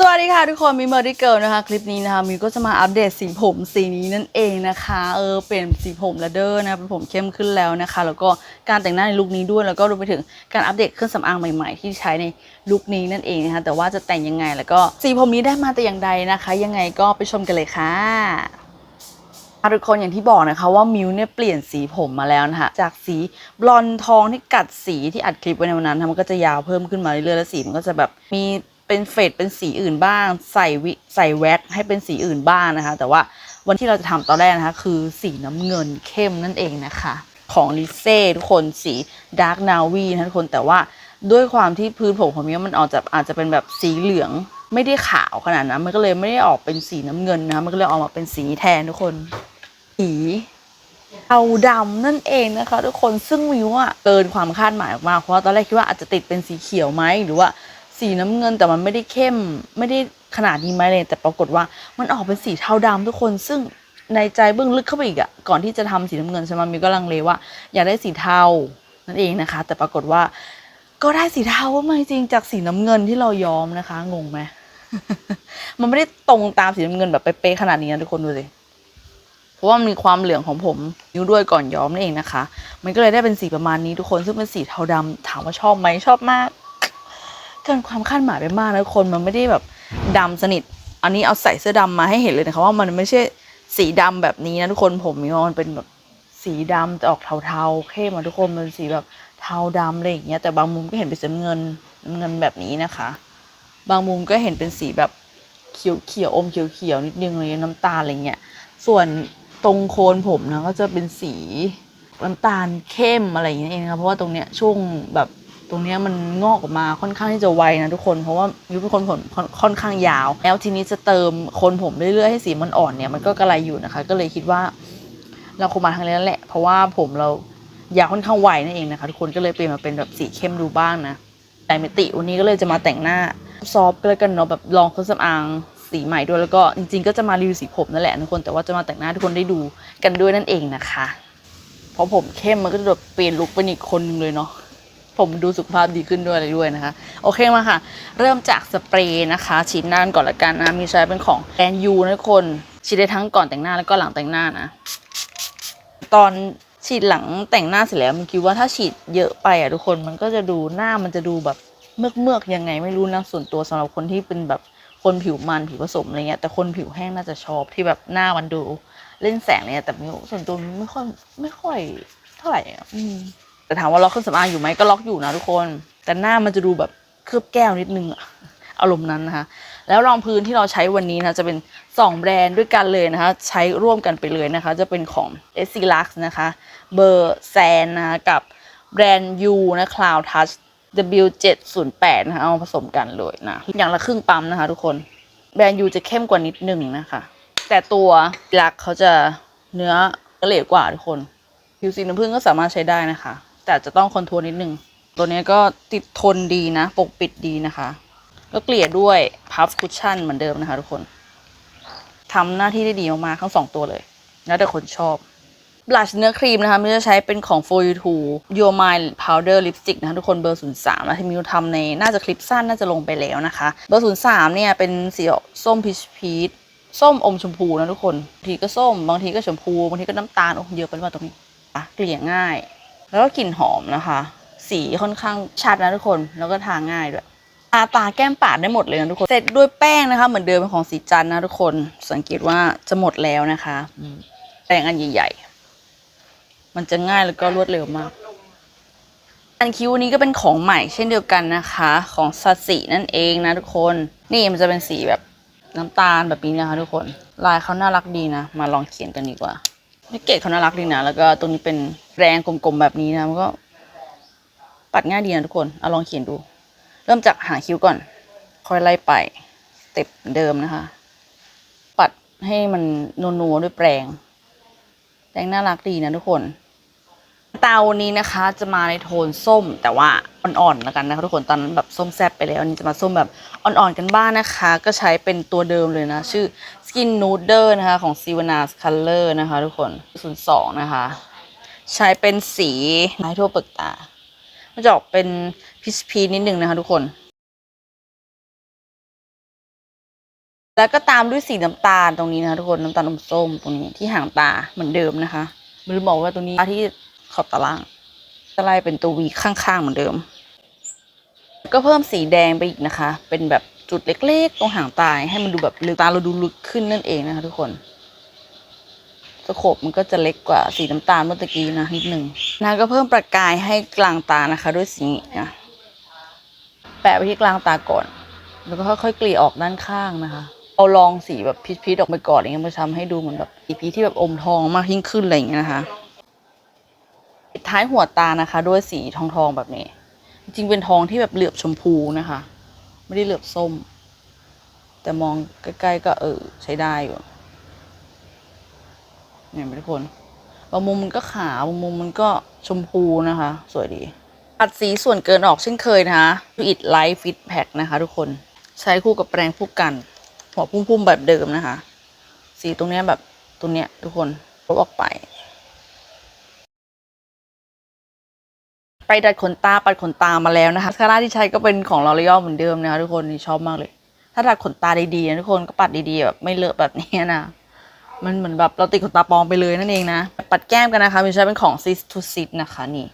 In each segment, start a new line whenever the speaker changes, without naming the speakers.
สวัสดีค่ะทุกคนมิเมอร์ดี้เกิลนะคะ คลิปนี้นะคะมิวก็จะมาอัปเดตสีผมสีนี้นั่นเองนะคะเออเปลี่ยนสีผมแล้วเด้อนะเป็นผมเข้มขึ้นแล้วนะคะ แล้วก็การแต่งหน้าในลุคนี้ด้วยแล้วก็รวมไปถึงการอัปเดตเครื่องสำอางใหม่ๆ ที่ใช้ในลุคนี้นั่นเองนะคะแต่ว่าจะแต่งยังไงแล้วก็สีผมนี้ได้มาแต่อย่างใดนะคะ ยังไงก็ไปชมกันเลยค่ะทุกคนอย่างที่บอกนะคะว่ามิวเนี่ยเปลี่ยนสีผมมาแล้วนะคะจากสีบลอนทองที่กัดสีที่อัดคลิปไว้ในวันนั้นมันก็จะยาวเพิ่มขึ้นมาเรื่อยๆแล้วสีมันก็จะแบบมี เป็นเฟดเป็นสีอื่นบ้าง ใส่วิใส่แว็กให้เป็นสีอื่นบ้างนะคะ แต่ว่าวันที่เราจะทำตอนแรกนะคะ คือสีน้ำเงินเข้มนั่นเองนะคะ ของลิเซ่ทุกคนสีดาร์กนาวีนะทุกคนแต่ว่าด้วยความที่พื้นผมของมิวมันออกจะอาจจะเป็นแบบสีเหลืองไม่ได้ขาวขนาดนั้นมันก็เลยไม่ได้ออกเป็นสีน้ำเงินนะคะมันก็เลยออกมาเป็นสีแทนทุกคนสีเทาดำนั่นเองนะคะ ทุกคนซึ่งวิวอะเกินความคาดหมายมากเพราะว่าตอนแรกคิดว่าอาจจะติดเป็นสีเขียวไหมหรือว่า สีน้ำเงินแต่มันไม่ได้เข้ม ไม่ได้ขนาดนี้ไหมเลย แต่ปรากฏว่ามันออกเป็นสีเทาดำทุกคนซึ่งในใจเบื้องลึกเข้าไปอีกอะก่อนที่จะทำสีน้ำเงินใช่ไหมมิวก็ลังเลว่า อยากได้สีเทานั่นเองนะคะ แต่ปรากฏว่า ก็ได้สีเทามาจริงจากสีน้ำเงินที่เราย้อมนะคะ งงไหมมันไม่ได้ตรงตามสีน้ำเงินแบบเป๊ะขนาดนี้นะทุกคนดูสิเพราะว่ามันมีความเหลืองของผมนิ้วด้วยก่อนย้อมนั่นเองนะคะ มันก็เลยได้เป็นสีประมาณนี้ทุกคนซึ่งเป็นสีเทาดำถามว่าชอบไหมชอบมาก เกินความคาดหมายไปมากนะทุกคนมันไม่ได้แบบดำสนิท อันนี้เอาใส่เสื้อดำมาให้เห็นเลยนะคะว่ามันไม่ใช่สีดำแบบนี้นะทุกคนผมมีว่ามันเป็นแบบสีดำแต่ออกเทาๆเข้มมาทุกคนมันเป็นสีแบบเทาดำอะไรอย่างเงี้ยแต่บางมุมก็เห็นเป็นสีเงินน้ำเงินแบบนี้นะคะ บางมุมก็เห็นเป็นสีแบบเขียวเขียวๆอมเขียวเขียวๆนิดนึงเลยน้ำตาลอะไรเงี้ยส่วนตรงโคนผมนะก็จะเป็นสีน้ำตาลเข้มอะไรอย่างเงี้ยเองนะคะเพราะว่าตรงเนี้ยช่วงแบบ ตรงนี้มันงอกออกมาค่อนข้างที่จะไวนะทุกคนเพราะว่ายุเป็นคนผมค่อนข้างยาว แล้วทีนี้จะเติมคนผมเรื่อยๆให้สีมันอ่อนเนี่ยมันก็กระไรอยู่นะคะ ก็เลยคิดว่า เราคงมาทางนี้แล้วแหละ เพราะว่าผมเรายาวค่อนข้างไวนั่นเองนะคะทุกคนก็เลยเปลี่ยนมาเป็นแบบสีเข้มดูบ้างนะแต่มิติวันนี้ก็เลยจะมาแต่งหน้าซอฟก็แล้วกันเนาะแบบลองเครื่องสำอางสีใหม่ด้วยแล้วก็จริงๆ ก็จะมารีวิวสีผมนั่นแหละทุกคนแต่ว่าจะมาแต่งหน้าทุกคนได้ดูกันด้วยนั่นเองนะคะ เพราะผมเข้มมันก็จะแบบเปลี่ยนลุคเป็นอีกคนนึงเลยเนาะ ผมดูสุขภาพดีขึ้นด้วยอะไรด้วยนะคะ โอเคมาค่ะ เริ่มจากสเปรย์นะคะฉีดหน้าก่อนละกันนะ มีใช้เป็นของแอนยูนะทุกคนฉีดได้ทั้งก่อนแต่งหน้าแล้วก็หลังแต่งหน้านะ ตอนฉีดหลังแต่งหน้าเสร็จแล้วมันคิดว่าถ้าฉีดเยอะไปอะทุกคนมันก็จะดูหน้ามันจะดูแบบเมือกเมือกๆยังไงไม่รู้นะส่วนตัวสำหรับคนที่เป็นแบบคนผิวมันผิวผสมอะไรเงี้ยแต่คนผิวแห้งน่าจะชอบที่แบบหน้ามันดูเล่นแสงเนี่ยแต่มิวส่วนตัวมิวไม่ค่อยไม่ค่อยเท่าไหร่อะอืม แต่ถามว่าล็อกเครื่องสำอางอยู่ไหมก็ล็อกอยู่นะทุกคน แต่หน้ามันจะดูแบบเคลือบแก้วนิดนึงอะอารมณ์นั้นนะคะ แล้วรองพื้นที่เราใช้วันนี้นะจะเป็น 2 แบรนด์ด้วยกันเลยนะคะ ใช้ร่วมกันไปเลยนะคะ จะเป็นของ s c Lux นะคะ เบอร์แซนนะคะกับแบรนด์ U นะ Cloud Touch W708 นะคะเอาผสมกันเลยนะ อย่างละครึ่งปั๊มนะคะทุกคน แบรนด์ U จะเข้มกว่านิดหนึ่งนะคะ แต่ตัวลักเขาจะเนื้อละเอียดกว่าทุกคนผิวสีน้ำผึ้งก็สามารถใช้ได้นะคะ แต่จะต้องคอนทัวร์นิดนึง ตัวนี้ก็ติดทนดีนะ ปกปิดดีนะคะ ก็เกลี่ยด้วยพัฟคุชชั่นเหมือนเดิมนะคะทุกคนทำหน้าที่ได้ดีมากๆทั้งสองตัวเลย แล้วแต่คนชอบบลัชเนื้อครีมนะคะมิวจะใช้เป็นของ For You To Your Mind Powder Lipstick นะคะทุกคนเบอร์ 03นะที่มิวทำในน่าจะคลิปสั้นน่าจะลงไปแล้วนะคะ เบอร์ 03 เนี่ยเป็นสีส้มพีชพีชส้มอมชมพูนะทุกคนบางทีก็ส้ม บางทีก็ชมพู บางทีก็น้ำตาลโอ้เยอะไปว่าตรงนี้อะเกลี่ยง่าย แล้วก็กลิ่นหอมนะคะ สีค่อนข้างชัดนะทุกคนแล้วก็ทาง่ายด้วยตาตาแก้มปากได้หมดเลยนะทุกคน เสร็จด้วยแป้งนะคะ เหมือนเดิมเป็นของสีจันนะทุกคน สังเกตว่าจะหมดแล้วนะคะแป้งอันใหญ่ๆ มันจะง่ายแล้วก็รวดเร็วมาก อันคิ้วนี้ก็เป็นของใหม่เช่นเดียวกันนะคะ ของซาสินั่นเองนะทุกคน นี่มันจะเป็นสีแบบน้ำตาลแบบนี้นะคะ ทุกคน ลายเขาน่ารักดีนะ มาลองเขียนกันดีกว่า แพ็กเกจเขาน่ารักดีนะ แล้วก็ตรงนี้เป็นแรงกลมๆแบบนี้นะมันก็ปัดง่ายดีนะทุกคนเอาลองเขียนดู เริ่มจากหางคิ้วก่อน ค่อยไล่ไปสเต็ปเดิมนะคะ ปัดให้มันนัวๆด้วยแปรงแปรงน่ารักดีนะทุกคน เตานี้นะคะจะมาในโทนส้มแต่ว่า อ่อนๆแล้วกันนะคะทุกคนตอนนั้นแบบส้มแซ่บไปแล้วอันนี้จะมาส้มแบบอ่อนๆกันบ้างนะคะ ก็ใช้เป็นตัวเดิมเลยนะ ชื่อ Skin Nude นะคะของ s i v a n a s Color นะคะ ทุกคน 02 นะคะ ใช้เป็นสีไม้ทั่วเปลือกตา มันจะออกเป็นพิชพีนิดนึงนะคะทุกคนแล้วก็ตามด้วยสีน้ำตาลตรงนี้นะคะทุกคนน้ำตาลอมส้มตรงนี้ที่หางตาเหมือนเดิมนะคะไม่รู้บอกว่าตรงนี้ที่ขอบตาลางจะไล่เป็นตัววีข้างๆเหมือนเดิม ก็เพิ่มสีแดงไปอีกนะคะ เป็นแบบจุดเล็กๆ ตรงหางตาให้มันดูแบบลึกตาเราดูลึกขึ้นนั่นเองนะคะ ทุกคนสโคปมันก็จะเล็กกว่าสีน้ำตาลเมื่อกี้นะนิดหนึ่งนะก็เพิ่มประกายให้กลางตานะคะ ด้วยสีนะแปะไปที่กลางตาก่อน แล้วก็ค่อยๆเกลี่ยออกด้านข้างนะคะ เอาลองสีแบบพีชๆออกไปก่อนอย่างเงี้ยมาทำให้ดูเหมือนแบบสีพีที่แบบอมทองมากยิ่งขึ้นอะไรอย่างเงี้ยนะคะปิดท้ายหัวตานะคะ ด้วยสีทองๆแบบนี้ จริงเป็นทองที่แบบเหลือบชมพูนะคะ ไม่ได้เหลือบส้ม แต่มองใกล้ ๆ ก็เออใช้ได้อยู่เนี่ยทุกคนบางมุมมันก็ขาวบางมุมมันก็ชมพูนะคะ สวยดีปัดสีส่วนเกินออกเช่นเคยนะคะอิดไลท์ฟิตแพ็นะคะทุกคนใช้คู่กับแปรงผู้กัน หัวพุ่มๆแบบเดิมนะคะ สีตรงเนี้ยแบบตรงเนี้ยทุกคนลบออกไป ไปดัดขนตาปัดขนตามาแล้วนะคะคาร่าที่ใช้ก็เป็นของลอรีอลเหมือนเดิมนะคะทุกคนนี่ชอบมากเลย ถ้าดัดขนตาดีๆนะทุกคนก็ปัดดีๆแบบไม่เลอะแบบนี้นะมันเหมือนแบบเราติดขนตาปลอมไปเลยนั่นเองนะ ปัดแก้มกันนะคะมิวใช้เป็นของ Sis to Sis นะคะนี่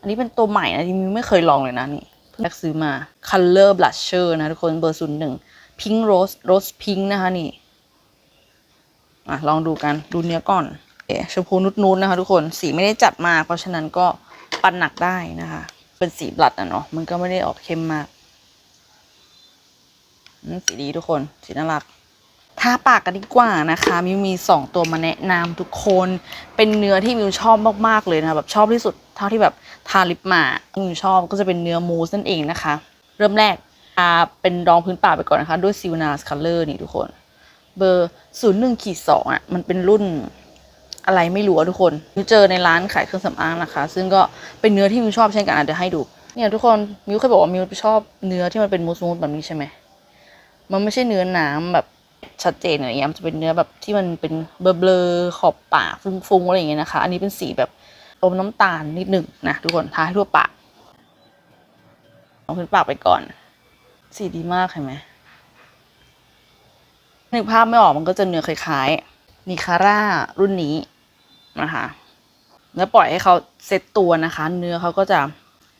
อันนี้เป็นตัวใหม่นะที่มิวไม่เคยลองเลยนะนี่เพิ่งซื้อมา Color Blusher นะทุกคนเบอร์ศูนย์หนึ่ง Pink Rose Rose Pink นะคะนี่อะลองดูกันดูเนื้อก่อนเอชมพูนุดๆนะคะทุกคนสีไม่ได้จัดมากเพราะฉะนั้นก็ ปันหนักได้นะคะ เป็นสีบลัดอะเนาะมันก็ไม่ได้ออกเข้มมากสีดีทุกคนสีน่ารักทาปากกันดีกว่านะคะมิวมีสองตัวมาแนะนำทุกคนเป็นเนื้อที่มิวชอบมากๆเลยนะคะแบบชอบที่สุดเท่าที่แบบทาลิปมามิวชอบก็จะเป็นเนื้อมูสนั่นเองนะคะ เริ่มแรกทาเป็นรองพื้นปากไปก่อนนะคะ ด้วยซิลนาสคัลเลอร์นี่ทุกคน เบอร์ศูนย์หนึ่งขีดสองอะมันเป็นรุ่น อะไรไม่รู้อะทุกคนมิวเจอในร้านขายเครื่องสำอางนะคะ ซึ่งก็เป็นเนื้อที่มิวชอบเช่นกันอะเดี๋ยวให้ดู เนี่ยทุกคนมิวเคยบอกว่ามิวชอบเนื้อที่มันเป็นมูสมูสแบบนี้ใช่ไหมมันไม่ใช่เนื้อหน้ำแบบชัดเจนอะไรอย่างเงี้ยมันจะเป็นเนื้อแบบที่มันเป็นเบลอๆขอบปากฟุ้งๆอะไรอย่างเงี้ยนะคะ อันนี้เป็นสีแบบอมน้ำตาลนิดหนึ่งนะทุกคนทาให้ทั่วปากเอาพื้นปากไปก่อน สีดีมากเห็นไหมนึกภาพไม่ออกมันก็จะเนื้อคล้ายๆนิคาร่ารุ่นนี้ นะคะ แล้วปล่อยให้เขาเซ็ตตัวนะคะ เนื้อเขาก็จะ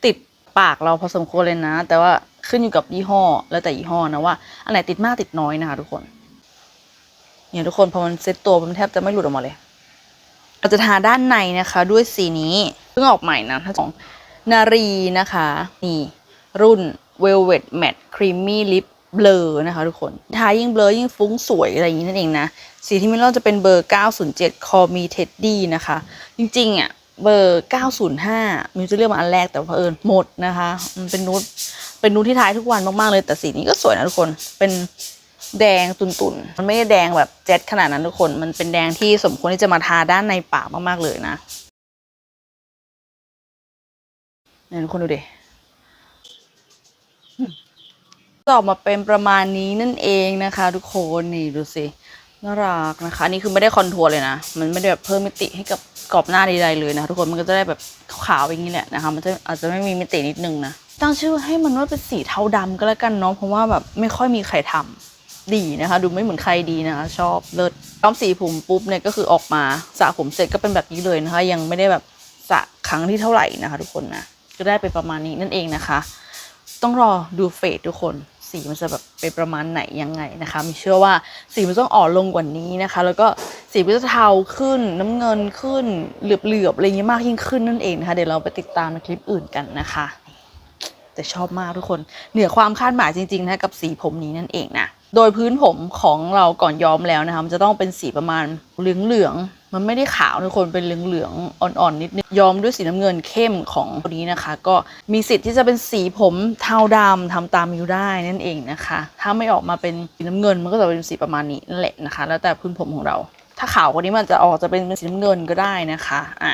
ติดปากเราพอสมควรเลยนะ แต่ว่าขึ้นอยู่กับยี่ห้อแล้วแต่ยี่ห้อนะว่าอันไหนติดมากติดน้อยนะคะทุกคนเนี่ยทุกคนพอมันเซ็ตตัวมันแทบจะไม่หลุดออกมาเลยเราจะทาด้านในนะคะ ด้วยสีนี้เพิ่งออกใหม่นะถ้าของนารีนะคะ นี่ รุ่น Velvet Matte Creamy Lip Blur นะคะทุกคนทายิ่งเบลอยิ่งฟุ้งสวยอะไรอย่างนี้นั่นเองนะ สีที่มิลเลอร์จะเป็นเบอร์ 907 Call Me Teddy นะคะ จริงๆอะเบอร์ 905 มิวจะเลือกมาอันแรกแต่เผอิญหมดนะคะ มันเป็นนูดเป็นนูดที่ทายทุกวันมาก ๆ เลย แต่สีนี้ก็สวยนะทุกคน เป็นแดงตุ่นๆ มันไม่ได้แดงแบบเจ็ดขนาดนั้นทุกคน มันเป็นแดงที่สมควรที่จะมาทาด้านในปากมาก ๆ เลยนะเนี่ยทุกคนดูดิ ก็ ออกมาเป็นประมาณนี้นั่นเองนะคะ ทุกคนนี่ดูสิน่ารักนะคะอันนี่คือไม่ได้คอนทัวร์เลยนะ มันไม่ได้แบบเพิ่มมิติให้กับกรอบหน้าใดๆเลยนะทุกคนมันก็จะได้แบบขาวๆอย่างนี้แหละนะคะ มันจะอาจจะไม่มีมิตินิดนึงนะตั้งชื่อให้มันว่าเป็นสีเทาดำก็แล้วกันเนาะเพราะว่าแบบไม่ค่อยมีใครทำดีนะคะ ดูไม่เหมือนใครดีนะคะชอบเลิศย้อมสีผมปุ๊บเนี่ยก็คือออกมาสระผมเสร็จก็เป็นแบบนี้เลยนะคะ ยังไม่ได้แบบสระครั้งที่เท่าไหร่นะคะ ทุกคนนะก็ได้ไปประมาณนี้นั่นเองนะคะ ต้องรอดูเฟดทุกคน สีมันจะแบบเป็นประมาณไหนยังไงนะคะมีเชื่อว่าสีมันต้องอ่อนลงกว่านี้นะคะ แล้วก็สีมันจะเทาขึ้นน้ำเงินขึ้นเหลือบๆอะไรเงี้ยมากยิ่งขึ้นนั่นเองนะคะเดี๋ยวเราไปติดตามในคลิปอื่นกันนะคะ แต่ชอบมากทุกคน เหนือความคาดหมายจริงๆนะกับสีผมนี้นั่นเองนะโดยพื้นผมของเราก่อนย้อมแล้วนะคะมันจะต้องเป็นสีประมาณเหลืองๆมันไม่ได้ขาวทุกคนเป็นเหลืองๆอ่อนๆนิดนึงย้อมด้วยสีน้ำเงินเข้มของตัวนี้นะคะ ก็มีสิทธิ์ที่จะเป็นสีผมเทาดำทำตามมิวได้นั่นเองนะคะ ถ้าไม่ออกมาเป็นสีน้ำเงินมันก็จะเป็นสีประมาณนี้นั่นแหละนะคะ แล้วแต่พื้นผมของเรา ถ้าขาวกว่านี้มันจะออกจะเป็นสีน้ำเงินก็ได้นะคะอะ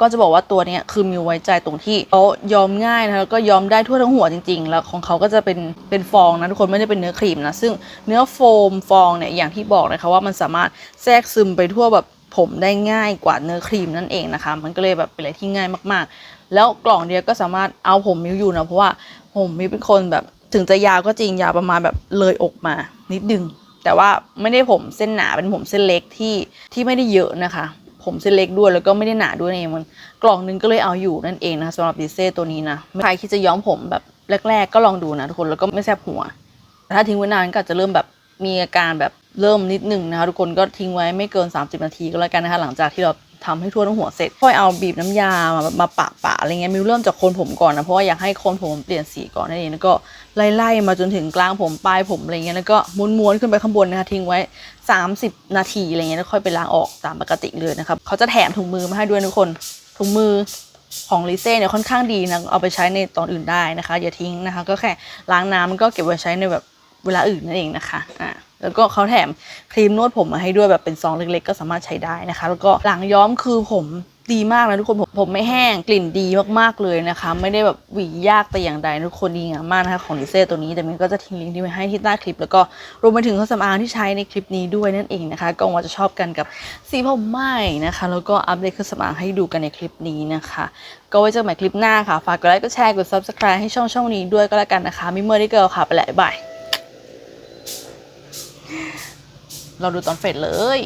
ก็จะบอกว่าตัวนี้คือมิวไว้ใจตรงที่เขายอมง่ายนะแล้วก็ยอมได้ทั่วทั้งหัวจริงๆ แล้วของเขาก็จะเป็นเป็นฟองนะทุกคนไม่ได้เป็นเนื้อครีมนะซึ่งเนื้อโฟมฟองเนี่ยอย่างที่บอกนะคะว่ามันสามารถแทรกซึมไปทั่วแบบผมได้ง่ายกว่าเนื้อครีมนั่นเองนะคะ มันก็เลยแบบเป็นอะไรที่ง่ายมากๆ แล้วกล่องเดียวก็สามารถเอาผมมิวอยู่นะเพราะว่าผมมิวเป็นคนแบบถึงจะยาวก็จริงยาวประมาณแบบเลยอกมา นิดนึงแต่ว่าไม่ได้ผมเส้นหนาเป็นผมเส้นเล็กที่ที่ไม่ได้เยอะนะคะ ผมเส้นเล็กด้วยแล้วก็ไม่ได้หนาด้วยนั่เองมันกล่องนึงก็เลยเอาอยู่นั่นเองนะคะสำหรับดิเซ่ตัวนี้นะใครคิดจะย้อมผมแบบแรก ๆ ก็ลองดูนะทุกคนแล้วก็ไม่แสบหัวแต่ถ้าทิ้งไว้นานก็อาจจะเริ่มแบบมีอาการแบบเริ่มนิดหนึ่งนะคะทุกคนก็ทิ้งไว้ไม่เกิน 30 นาทีก็แล้วกันนะคะหลังจากที่เรา ทำให้ทั่วทั้งหัวเสร็จ ค่อยเอาบีบน้ำยามามาปะปะอะไรเงี้ยมิวเริ่มจากโคนผมก่อนนะเพราะว่าอยากให้โคนผมเปลี่ยนสีก่อนนั่นเองแล้วก็ไล่ๆมาจนถึงกลางผมปลายผมอะไรเงี้ยแล้วก็ม้วนๆขึ้นไปข้างบนนะคะทิ้งไว้ 30 นาทีอะไรเงี้ยแล้วค่อยไปล้างออกตามปกติเลยนะครับเขาจะแถมถุงมือมาให้ด้วยทุกคนถุงมือของลิเซ่เนี่ยค่อนข้างดีนะเอาไปใช้ในตอนอื่นได้นะคะ อย่าทิ้งนะคะ ก็แค่ล้างน้ำก็เก็บไว้ใช้ในแบบเวลาอื่นนั่นเองนะคะอ่า แล้วก็เขาแถมครีมนวดผมมาให้ด้วยแบบเป็นซองเล็กๆ ก็สามารถใช้ได้นะคะ แล้วก็หลังย้อมคือผมดีมากนะทุกคนผมผมไม่แห้งกลิ่นดีมากๆเลยนะคะ ไม่ได้แบบหวียากแต่อย่างใดทุกคนดีงามมากนะคะของลิเซ่ตัวนี้แต่มินก็จะทิ้งลิงก์ที่ไว้ให้ที่ใต้คลิป แล้วก็รวมไปถึงเครื่องสำอางที่ใช้ในคลิปนี้ด้วยนั่นเองนะคะก็หวังว่าจะชอบกันกับสีผมใหม่นะคะ แล้วก็อัปเดตเครื่องสำอางให้ดูกันในคลิปนี้นะคะ ก็ไว้เจอกันใหม่คลิปหน้าค่ะฝากกดไลค์กดแชร์กด subscribe ให้ช่องช่องนี้ด้วยก็แล้วกันนะคะมิเมอร์ได้เกิลค่ะไปแล้วบาย เราดูตอนเฟดเลย